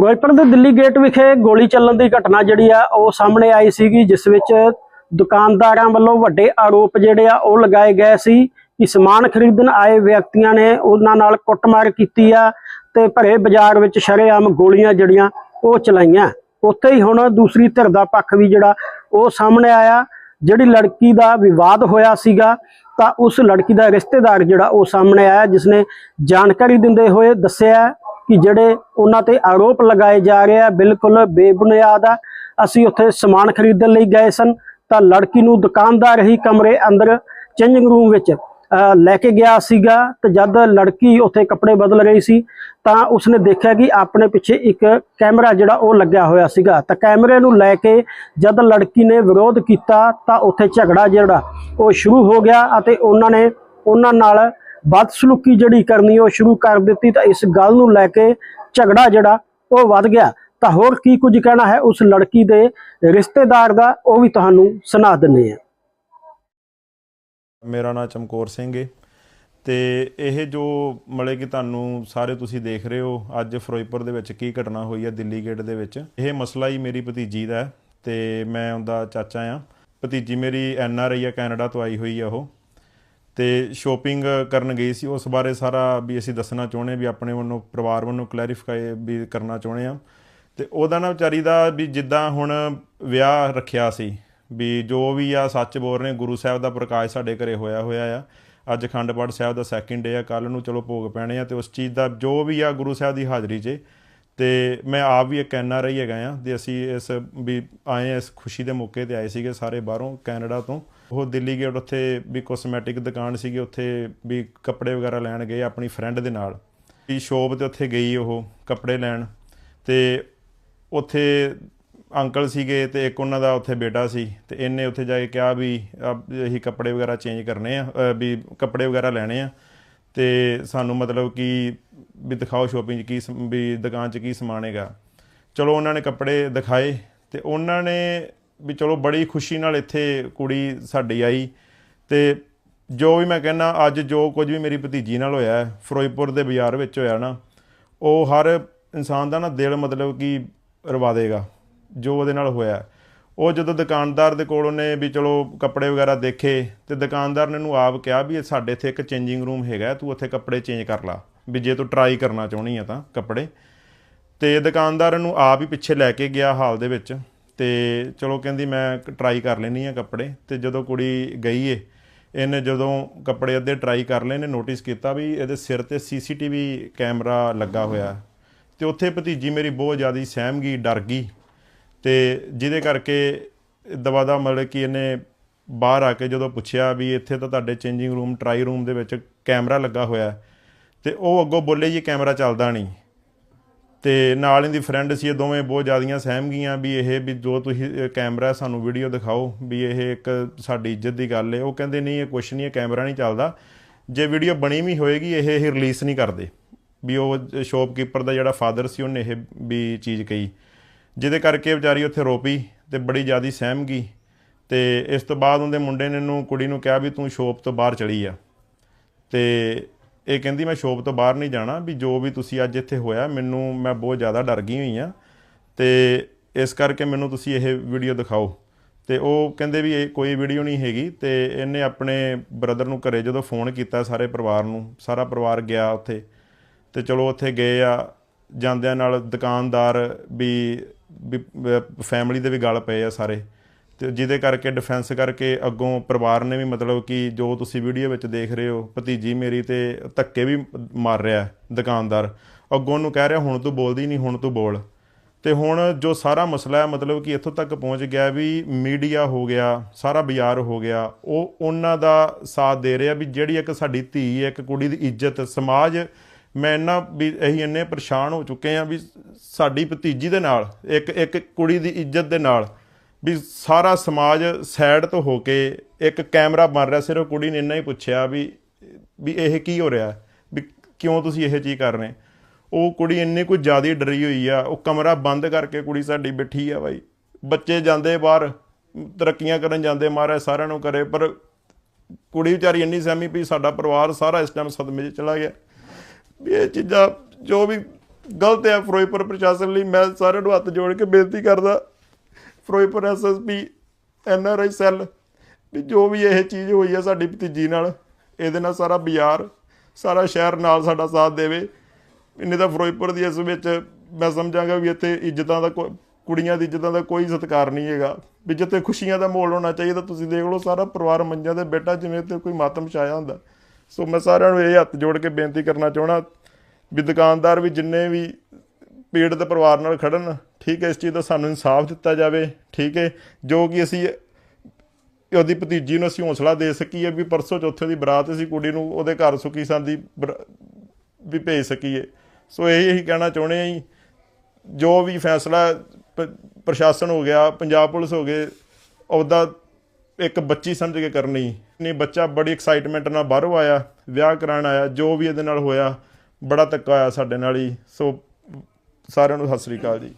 ਫਿਰੋਜ਼ਪੁਰ ਦੇ ਦਿੱਲੀ ਗੇਟ ਵਿਖੇ ਗੋਲੀ ਚੱਲਣ ਦੀ ਘਟਨਾ ਜਿਹੜੀ ਆ, ਉਹ ਸਾਹਮਣੇ ਆਈ ਸੀਗੀ, ਜਿਸ ਵਿੱਚ ਦੁਕਾਨਦਾਰਾਂ ਵੱਲੋਂ ਵੱਡੇ ਆਰੋਪ ਜਿਹੜੇ ਆ, ਉਹ ਲਗਾਏ ਗਏ ਸੀ ਕਿ ਸਮਾਨ ਖਰੀਦਣ ਆਏ ਵਿਅਕਤੀਆਂ ਨੇ ਉਹਨਾਂ ਨਾਲ ਕੁੱਟਮਾਰ ਕੀਤੀ ਆ ਤੇ ਭਰੇ ਬਾਜ਼ਾਰ ਵਿੱਚ ਸ਼ਰੇਆਮ ਗੋਲੀਆਂ ਜਿਹੜੀਆਂ, ਉਹ ਚਲਾਈਆਂ। ਉੱਥੇ ਹੀ ਹੁਣ ਦੂਸਰੀ ਧਿਰ ਦਾ ਪੱਖ ਵੀ ਜਿਹੜਾ, ਉਹ ਸਾਹਮਣੇ ਆਇਆ। ਜਿਹੜੀ ਲੜਕੀ ਦਾ ਵਿਵਾਦ ਹੋਇਆ ਸੀਗਾ, ਤਾਂ ਉਸ ਲੜਕੀ ਦਾ ਰਿਸ਼ਤੇਦਾਰ ਜਿਹੜਾ, ਉਹ ਸਾਹਮਣੇ ਆਇਆ ਜਿਸਨੇ ਜਾਣਕਾਰੀ ਦਿੰਦੇ ਹੋਏ ਦੱਸਿਆ ਕਿ ਜਿਹੜੇ ਉਹਨਾਂ ਤੇ ਆਰੋਪ ਲਗਾਏ ਜਾ ਰਹੇ ਆ, ਬਿਲਕੁਲ ਬੇਬੁਨਿਆਦ ਆ। ਅਸੀਂ ਉੱਥੇ ਸਮਾਨ ਖਰੀਦਣ ਲਈ ਗਏ ਸਨ, ਤਾਂ ਲੜਕੀ ਨੂੰ ਦੁਕਾਨਦਾਰ ਹੀ ਕਮਰੇ ਅੰਦਰ ਚੇਂਜਿੰਗ ਰੂਮ ਵਿੱਚ ਲੈ ਕੇ ਗਿਆ ਸੀਗਾ। ਤੇ ਜਦ ਲੜਕੀ ਉੱਥੇ ਕੱਪੜੇ ਬਦਲ ਰਹੀ ਸੀ, ਤਾਂ ਉਸਨੇ ਦੇਖਿਆ ਕਿ ਆਪਣੇ ਪਿੱਛੇ ਇੱਕ ਕੈਮਰਾ ਜਿਹੜਾ ਉਹ ਲੱਗਿਆ ਹੋਇਆ ਸੀਗਾ। ਤਾਂ ਕੈਮਰੇ ਨੂੰ ਲੈ ਕੇ ਜਦ ਲੜਕੀ ਨੇ ਵਿਰੋਧ ਕੀਤਾ, ਤਾਂ ਉੱਥੇ ਝਗੜਾ ਜਿਹੜਾ ਉਹ ਸ਼ੁਰੂ ਹੋ ਗਿਆ ਅਤੇ ਉਹਨਾਂ ਨੇ ਉਹਨਾਂ ਨਾਲ ਬਦਸਲੂਕੀ ਜਿਹੜੀ ਕਰਨੀ, ਉਹ ਸ਼ੁਰੂ ਕਰ ਦਿੱਤੀ ਤਾਂ ਇਸ ਗੱਲ ਨੂੰ ਲੈ ਕੇ ਝਗੜਾ ਜਿਹੜਾ, ਉਹ ਵੱਧ ਗਿਆ। ਤਾਂ ਹੋਰ ਕੀ ਕੁਝ ਕਹਿਣਾ ਹੈ ਉਸ ਲੜਕੀ ਦੇ ਰਿਸ਼ਤੇਦਾਰ ਦਾ, ਉਹ ਵੀ ਤੁਹਾਨੂੰ ਸੁਣਾ ਦਿੰਦੇ ਹਾਂ। ਮੇਰਾ ਨਾਮ ਚਮਕੌਰ ਸਿੰਘ ਹੈ ਤੇ ਇਹ ਜੋ ਮਲੇ ਕਿ ਤੁਹਾਨੂੰ ਸਾਰੇ ਤੁਸੀਂ ਦੇਖ ਰਹੇ ਹੋ, ਅੱਜ ਫਿਰੋਜ਼ਪੁਰ ਦੇ ਵਿੱਚ ਕੀ ਘਟਨਾ ਹੋਈ ਹੈ ਦਿੱਲੀ ਗੇਟ ਦੇ ਵਿੱਚ। ਇਹ ਮਸਲਾ ਹੀ ਮੇਰੀ ਭਤੀਜੀ ਦਾ ਤੇ ਮੈਂ ਉਹਦਾ ਚਾਚਾ ਆ ਭਤੀਜੀ ਮੇਰੀ ਐਨ ਆਰ ਆਈ ਆ, ਕੈਨੇਡਾ ਤੋਂ ਆਈ ਹੋਈ ਆ ਉਹ। ਤੇ ਸ਼ੋਪਿੰਗ ਕਰਨ ਗਈ ਸੀ, ਉਸ ਬਾਰੇ ਸਾਰਾ ਵੀ ਅਸੀਂ ਦੱਸਣਾ ਚਾਹੁੰਦੇ ਵੀ ਆਪਣੇ ਵੱਲੋਂ, ਪਰਿਵਾਰ ਵੱਲੋਂ ਕਲੈਰੀਫਾਈ ਵੀ ਕਰਨਾ ਚਾਹੁੰਦੇ ਆ ਤੇ ਉਹਦਾ ਨਾ ਵਿਚਾਰੀ ਦਾ ਵੀ ਜਿੱਦਾਂ ਹੁਣ ਵਿਆਹ ਰੱਖਿਆ ਸੀ, ਵੀ ਜੋ ਵੀ ਆ ਸੱਚ ਬੋਲ ਰਹੇ, ਗੁਰੂ ਸਾਹਿਬ ਦਾ ਪ੍ਰਕਾਸ਼ ਸਾਡੇ ਘਰੇ ਹੋਇਆ ਹੋਇਆ ਆ। ਅੱਜ ਅਖੰਡ ਪਾਠ ਸਾਹਿਬ ਦਾ ਸੈਕਿੰਡ ਡੇ ਆ ਕੱਲ ਨੂੰ ਚਲੋ ਭੋਗ ਪੈਣੇ ਆ ਤੇ ਉਸ ਚੀਜ਼ ਦਾ ਜੋ ਵੀ ਆ ਗੁਰੂ ਸਾਹਿਬ ਦੀ ਹਾਜ਼ਰੀ 'ਚ। ਤੇ ਮੈਂ ਆਪ ਵੀ ਇੱਕ ਐਨ ਆਰ ਆਈ ਹੈਗਾ ਆ, ਤੇ ਅਸੀਂ ਇਸ ਵੀ ਆਏ ਇਸ ਖੁਸ਼ੀ ਦੇ ਮੌਕੇ ਤੇ ਆਏ ਸੀਗੇ ਸਾਰੇ ਬਾਹਰੋਂ, ਕੈਨੇਡਾ ਤੋਂ। ਉਹ ਦਿੱਲੀ ਗੇਟ ਉੱਥੇ ਵੀ ਕੋਸਮੈਟਿਕ ਦੁਕਾਨ ਸੀਗੀ, ਉੱਥੇ ਵੀ ਕੱਪੜੇ ਵਗੈਰਾ ਲੈਣ ਗਏ ਆਪਣੀ ਫਰੈਂਡ ਦੇ ਨਾਲ। ਵੀ ਸ਼ੋਪ ਤੇ ਉੱਥੇ ਗਈ ਉਹ ਕੱਪੜੇ ਲੈਣ ਤੇ ਉੱਥੇ ਅੰਕਲ ਸੀਗੇ ਤੇ ਇੱਕ ਉਹਨਾਂ ਦਾ ਉੱਥੇ ਬੇਟਾ ਸੀ ਤੇ ਇਹਨੇ ਉੱਥੇ ਜਾ ਕੇ ਕਿਹਾ ਵੀ ਆਹ ਅਸੀਂ ਕੱਪੜੇ ਵਗੈਰਾ ਚੇਂਜ ਕਰਨੇ ਆ ਵੀ ਕੱਪੜੇ ਵਗੈਰਾ ਲੈਣੇ ਆ ਤੇ ਸਾਨੂੰ ਮਤਲਬ ਕਿ ਵੀ ਦਿਖਾਓ ਸ਼ੋਪਿੰਗ 'ਚ ਕੀ ਸਮ- ਵੀ ਦੁਕਾਨ 'ਚ ਕੀ ਸਮਾਨ ਹੈਗਾ। ਚਲੋ ਉਹਨਾਂ ਨੇ ਕੱਪੜੇ ਦਿਖਾਏ ਤੇ ਉਹਨਾਂ ਨੇ ਵੀ ਚਲੋ ਬੜੀ ਖੁਸ਼ੀ ਨਾਲ ਇੱਥੇ ਕੁੜੀ ਸਾਡੀ ਆਈ ਤੇ ਜੋ ਵੀ ਮੈਂ ਕਹਿੰਦਾ, ਅੱਜ ਜੋ ਕੁਝ ਵੀ ਮੇਰੀ ਭਤੀਜੀ ਨਾਲ ਹੋਇਆ ਫਿਰੋਜ਼ਪੁਰ ਦੇ ਬਾਜ਼ਾਰ ਵਿੱਚ ਹੋਇਆ ਨਾ, ਉਹ ਹਰ ਇਨਸਾਨ ਦਾ ਨਾ ਦਿਲ ਮਤਲਬ ਕਿ ਰਵਾ ਦੇਗਾ, ਜੋ ਉਹਦੇ ਨਾਲ ਹੋਇਆ ਉਹ ਜਦੋਂ ਦੁਕਾਨਦਾਰ ਦੇ ਕੋਲ ਉਹਨੇ ਵੀ ਚਲੋ ਕੱਪੜੇ ਵਗੈਰਾ ਦੇਖੇ ਤੇ ਦੁਕਾਨਦਾਰ ਨੇ ਉਹਨੂੰ ਆਪ ਕਿਹਾ ਵੀ ਸਾਡੇ ਇੱਥੇ ਇੱਕ ਚੇਂਜਿੰਗ ਰੂਮ ਹੈਗਾ ਤੂੰ ਉੱਥੇ ਕੱਪੜੇ ਚੇਂਜ ਕਰ ਲਾ, ਵੀ ਜੇ ਤੂੰ ਟਰਾਈ ਕਰਨਾ ਚਾਹੁੰਦੀ ਆ ਤਾਂ ਕੱਪੜੇ। ਤੇ ਦੁਕਾਨਦਾਰ ਨੂੰ ਆਪ ਹੀ ਪਿੱਛੇ ਲੈ ਕੇ ਗਿਆ ਹਾਲ ਦੇ ਵਿੱਚ। ਤੇ ਚਲੋ ਕਹਿੰਦੀ ਮੈਂ ਟਰਾਈ ਕਰ ਲੈਣੀ ਆ ਕੱਪੜੇ ਤੇ ਜਦੋਂ ਕੁੜੀ ਗਈ ਏ, ਇਹਨੇ ਜਦੋਂ ਕੱਪੜੇ ਅੱਧੇ ਟਰਾਈ ਕਰ ਲਏ ਨੇ ਨੋਟਿਸ ਕੀਤਾ ਵੀ ਇਹਦੇ ਸਿਰ ਤੇ ਸੀਸੀਟੀਵੀ ਕੈਮਰਾ ਲੱਗਾ ਹੋਇਆ ਹੈ। ਤੇ ਉੱਥੇ ਭਤੀਜੀ ਮੇਰੀ ਬਹੁਤ ਜ਼ਿਆਦਾ ਸਹਿਮ ਗਈ, ਡਰ ਗਈ ਤੇ ਜਿਹਦੇ ਕਰਕੇ ਦਵਾਦਾ ਮਤਲਬ ਕਿ ਇਹਨੇ ਬਾਹਰ ਆ ਕੇ ਜਦੋਂ ਪੁੱਛਿਆ ਵੀ ਇੱਥੇ ਤਾਂ ਤੁਹਾਡੇ ਚੇਂਜਿੰਗ ਰੂਮ ਟਰਾਈ ਰੂਮ ਦੇ ਵਿੱਚ ਕੈਮਰਾ ਲੱਗਾ ਹੋਇਆ ਹੈ। ਤੇ ਉਹ ਅੱਗੋਂ ਬੋਲੇ ਜੀ ਕੈਮਰਾ ਚੱਲਦਾ ਨਹੀਂ ਤੇ ਨਾਲ ਇਹਦੀ ਫਰੈਂਡ ਸੀ, ਇਹ ਦੋਵੇਂ ਬਹੁਤ ਜ਼ਿਆਦੀਆਂ ਸਹਿਮ ਗਈਆਂ ਵੀ ਇਹ ਵੀ ਜੋ ਤੁਸੀਂ ਕੈਮਰਾ ਸਾਨੂੰ ਵੀਡੀਓ ਦਿਖਾਓ ਵੀ ਇਹ ਇੱਕ ਸਾਡੀ ਇੱਜ਼ਤ ਦੀ ਗੱਲ ਹੈ। ਉਹ ਕਹਿੰਦੇ, ਨਹੀਂ, ਇਹ ਕੁਛ ਨਹੀਂ ਹੈ ਕੈਮਰਾ ਨਹੀਂ ਚੱਲਦਾ। ਜੇ ਵੀਡੀਓ ਬਣੀ ਵੀ ਹੋਏਗੀ, ਇਹ ਇਹ ਰਿਲੀਜ਼ ਨਹੀਂ ਕਰਦੇ। ਵੀ ਉਹ ਸ਼ੋਪਕੀਪਰ ਦਾ ਜਿਹੜਾ ਫਾਦਰ ਸੀ, ਉਹਨੇ ਇਹ ਵੀ ਚੀਜ਼ ਕਹੀ। ਜਿਹਦੇ ਕਰਕੇ ਵਿਚਾਰੀ ਉੱਥੇ ਰੋਪੀ ਤੇ ਬੜੀ ਜ਼ਿਆਦੀ ਸਹਿਮ ਗਈ ਤੇ ਇਸ ਤੋਂ ਬਾਅਦ ਉਹਦੇ ਮੁੰਡੇ ਨੇ ਨੂੰ ਕੁੜੀ ਨੂੰ ਕਿਹਾ ਵੀ ਤੂੰ ਸ਼ੋਪ ਤੋਂ ਬਾਹਰ ਚਲੀ ਆ ਤੇ ਇਹ ਕਹਿੰਦੀ ਮੈਂ ਸ਼ੋਪ ਤੋਂ ਬਾਹਰ ਨਹੀਂ ਜਾਣਾ ਵੀ ਜੋ ਵੀ ਤੁਸੀਂ ਅੱਜ ਇੱਥੇ ਹੋਇਆ, ਮੈਨੂੰ, ਮੈਂ ਬਹੁਤ ਜ਼ਿਆਦਾ ਡਰ ਗਈ ਹੋਈ ਆ ਤੇ ਇਸ ਕਰਕੇ ਮੈਨੂੰ ਤੁਸੀਂ ਇਹ ਵੀਡੀਓ ਦਿਖਾਓ। ਤੇ ਉਹ ਕਹਿੰਦੇ ਵੀ ਇਹ ਕੋਈ ਵੀਡੀਓ ਨਹੀਂ ਹੈਗੀ ਤੇ ਇਹਨੇ ਆਪਣੇ ਬ੍ਰਦਰ ਨੂੰ ਘਰੇ ਜਦੋਂ ਫੋਨ ਕੀਤਾ ਸਾਰੇ ਪਰਿਵਾਰ ਨੂੰ, ਸਾਰਾ ਪਰਿਵਾਰ ਗਿਆ ਉੱਥੇ। ਤੇ ਚਲੋ ਉੱਥੇ ਗਏ ਆ, ਜਾਂਦਿਆਂ ਨਾਲ ਦੁਕਾਨਦਾਰ ਵੀ ਫੈਮਿਲੀ ਦੇ ਵੀ ਗੱਲ ਪਏ ਆ ਸਾਰੇ। ਤੇ ਜਿਹਦੇ ਕਰਕੇ ਡਿਫੈਂਸ ਕਰਕੇ ਅੱਗੋਂ ਪਰਿਵਾਰ ਨੇ ਵੀ ਮਤਲਬ ਕਿ ਜੋ ਤੁਸੀਂ ਵੀਡੀਓ ਵਿੱਚ ਦੇਖ ਰਹੇ ਹੋ, ਭਤੀਜੀ ਮੇਰੀ ਤੇ ਧੱਕੇ ਵੀ ਮਾਰ ਰਿਹਾ ਦੁਕਾਨਦਾਰ। ਅੱਗੋਂ ਨੂੰ ਕਹਿ ਰਿਹਾ, ਹੁਣ ਤੂੰ ਬੋਲਦੀ ਨਹੀਂ, ਹੁਣ ਤੂੰ ਬੋਲ। ਤੇ ਹੁਣ ਜੋ ਸਾਰਾ ਮਸਲਾ ਹੈ, ਮਤਲਬ ਕਿ ਇੱਥੋਂ ਤੱਕ ਪਹੁੰਚ ਗਿਆ ਵੀ ਮੀਡੀਆ ਹੋ ਗਿਆ, ਸਾਰਾ ਬਾਜ਼ਾਰ ਹੋ ਗਿਆ, ਉਹ ਉਹਨਾਂ ਦਾ ਸਾਥ ਦੇ ਰਿਹਾ ਵੀ ਜਿਹੜੀ ਇੱਕ ਸਾਡੀ ਧੀ ਇੱਕ ਕੁੜੀ ਦੀ ਇੱਜ਼ਤ, ਸਮਾਜ, ਮੈਂ ਇੰਨਾ ਵੀ ਅਸੀਂ ਇੰਨੇ ਪਰੇਸ਼ਾਨ ਹੋ ਚੁੱਕੇ ਆ ਵੀ ਸਾਡੀ ਭਤੀਜੀ ਦੇ ਨਾਲ, ਇੱਕ ਇੱਕ ਕੁੜੀ ਦੀ ਇੱਜ਼ਤ ਦੇ ਨਾਲ ਵੀ ਸਾਰਾ ਸਮਾਜ ਸਾਈਡ ਤੋਂ ਹੋ ਕੇ ਇੱਕ ਕੈਮਰਾ ਬਣ ਰਿਹਾ, ਸਿਰਫ ਕੁੜੀ ਨੇ ਇੰਨਾ ਹੀ ਪੁੱਛਿਆ ਵੀ ਵੀ ਇਹ ਕੀ ਹੋ ਰਿਹਾ? ਵੀ ਕਿਉਂ ਤੁਸੀਂ ਇਹ ਚੀਜ਼ ਕਰ ਰਹੇ? ਉਹ ਕੁੜੀ ਇੰਨੀ ਕੁ ਜ਼ਿਆਦਾ ਡਰੀ ਹੋਈ ਆ, ਉਹ ਕਮਰਾ ਬੰਦ ਕਰਕੇ ਕੁੜੀ ਸਾਡੀ ਬੈਠੀ ਆ ਬਾਈ। ਬੱਚੇ ਜਾਂਦੇ ਬਾਹਰ, ਤਰੱਕੀਆਂ ਕਰਨ ਜਾਂਦੇ, ਮਹਾਰਾਜ ਸਾਰਿਆਂ ਨੂੰ ਕਰੇ, ਪਰ ਕੁੜੀ ਵਿਚਾਰੀ ਇੰਨੀ ਸਹਿਮੀ ਵੀ ਸਾਡਾ ਪਰਿਵਾਰ ਸਾਰਾ ਇਸ ਟਾਈਮ ਸਦਮੇ 'ਚ ਚਲਾ ਗਿਆ। ਵੀ ਇਹ ਚੀਜ਼ਾਂ ਜੋ ਵੀ ਗਲਤ ਹੈ ਫਿਰੋਜ਼ਪੁਰ ਪ੍ਰਸ਼ਾਸਨ ਲਈ ਮੈਂ ਸਾਰਿਆਂ ਨੂੰ ਹੱਥ ਜੋੜ ਕੇ ਬੇਨਤੀ ਕਰਦਾ ਫਿਰੋਜ਼ਪੁਰ ਐਸਐਸਪੀ ਐਨਆਰਆਈ ਸੈੱਲ, ਵੀ ਜੋ ਵੀ ਇਹ ਚੀਜ਼ ਹੋਈ ਹੈ ਸਾਡੀ ਭਤੀਜੀ ਨਾਲ, ਇਹਦੇ ਨਾਲ ਸਾਰਾ ਬਾਜ਼ਾਰ, ਸਾਰਾ ਸ਼ਹਿਰ ਨਾਲ ਸਾਡਾ ਸਾਥ ਦੇਵੇ। ਇੰਨੇ ਤਾਂ ਫਿਰੋਜ਼ਪੁਰ ਦੀ ਇਸ ਵਿੱਚ ਮੈਂ ਸਮਝਾਂਗਾ ਵੀ ਇੱਥੇ ਇੱਜ਼ਤਾਂ ਦਾ ਕੋ- ਕੁੜੀਆਂ ਦੀ ਇੱਜ਼ਤਾਂ ਦਾ ਕੋਈ ਸਤਿਕਾਰ ਨਹੀਂ ਹੈਗਾ। ਵੀ ਜਿੱਥੇ ਖੁਸ਼ੀਆਂ ਦਾ ਮਾਹੌਲ ਹੋਣਾ ਚਾਹੀਦਾ ਤੁਸੀਂ ਦੇਖ ਲਓ ਸਾਰਾ ਪਰਿਵਾਰ ਮੰਜਾਂ ਤੇ ਬੈਠਾ, ਜਿਵੇਂ ਤੇ ਕੋਈ ਮਾਤਮ ਛਾਇਆ ਹੁੰਦਾ। ਸੋ ਮੈਂ ਸਾਰਿਆਂ ਨੂੰ ਇਹ ਹੱਥ ਜੋੜ ਕੇ ਬੇਨਤੀ ਕਰਨਾ ਚਾਹਣਾ ਵੀ ਦੁਕਾਨਦਾਰ ਵੀ ਜਿੰਨੇ ਵੀ ਪੀੜਤ ਪਰਿਵਾਰ ਨਾਲ ਖੜਨ ਠੀਕ ਹੈ, ਇਸ ਚੀਜ਼ ਦਾ ਸਾਨੂੰ ਇਨਸਾਫ ਦਿੱਤਾ ਜਾਵੇ, ਠੀਕ ਹੈ, ਜੋ ਕਿ ਅਸੀਂ ਉਹਦੀ ਭਤੀਜੀ ਨੂੰ ਅਸੀਂ ਹੌਸਲਾ ਦੇ ਸਕੀਏ ਵੀ ਪਰਸੋਂ ਚੌਥੇ ਦੀ ਬਰਾਤ ਅਸੀਂ ਕੁੜੀ ਨੂੰ ਉਹਦੇ ਘਰ ਸੁਖੀ ਸੰਦੀ ਵੀ ਭੇਜ ਸਕੀਏ। ਸੋ ਇਹ ਹੀ ਕਹਿਣਾ ਚਾਹੁੰਦੇ ਹਾਂ ਜੀ, ਜੋ ਵੀ ਫੈਸਲਾ ਪ- ਪ੍ਰਸ਼ਾਸਨ ਹੋ ਗਿਆ, ਪੰਜਾਬ ਪੁਲਿਸ ਹੋ ਗਏ, ਉਹਦਾ ਇੱਕ ਬੱਚੀ ਸਮਝ ਕੇ ਕਰਨੀ। ਨਹੀਂ, ਬੱਚਾ ਬੜੀ ਐਕਸਾਈਟਮੈਂਟ ਨਾਲ ਬਾਹਰੋਂ ਆਇਆ, ਵਿਆਹ ਕਰਾਉਣ ਆਇਆ, ਜੋ ਵੀ ਇਹਦੇ ਨਾਲ ਹੋਇਆ, ਬੜਾ ਧੱਕਾ ਹੋਇਆ ਸਾਡੇ ਨਾਲ ਹੀ। ਸੋ ਸਾਰਿਆਂ ਨੂੰ ਸਤਿ ਸ੍ਰੀ ਅਕਾਲ ਜੀ।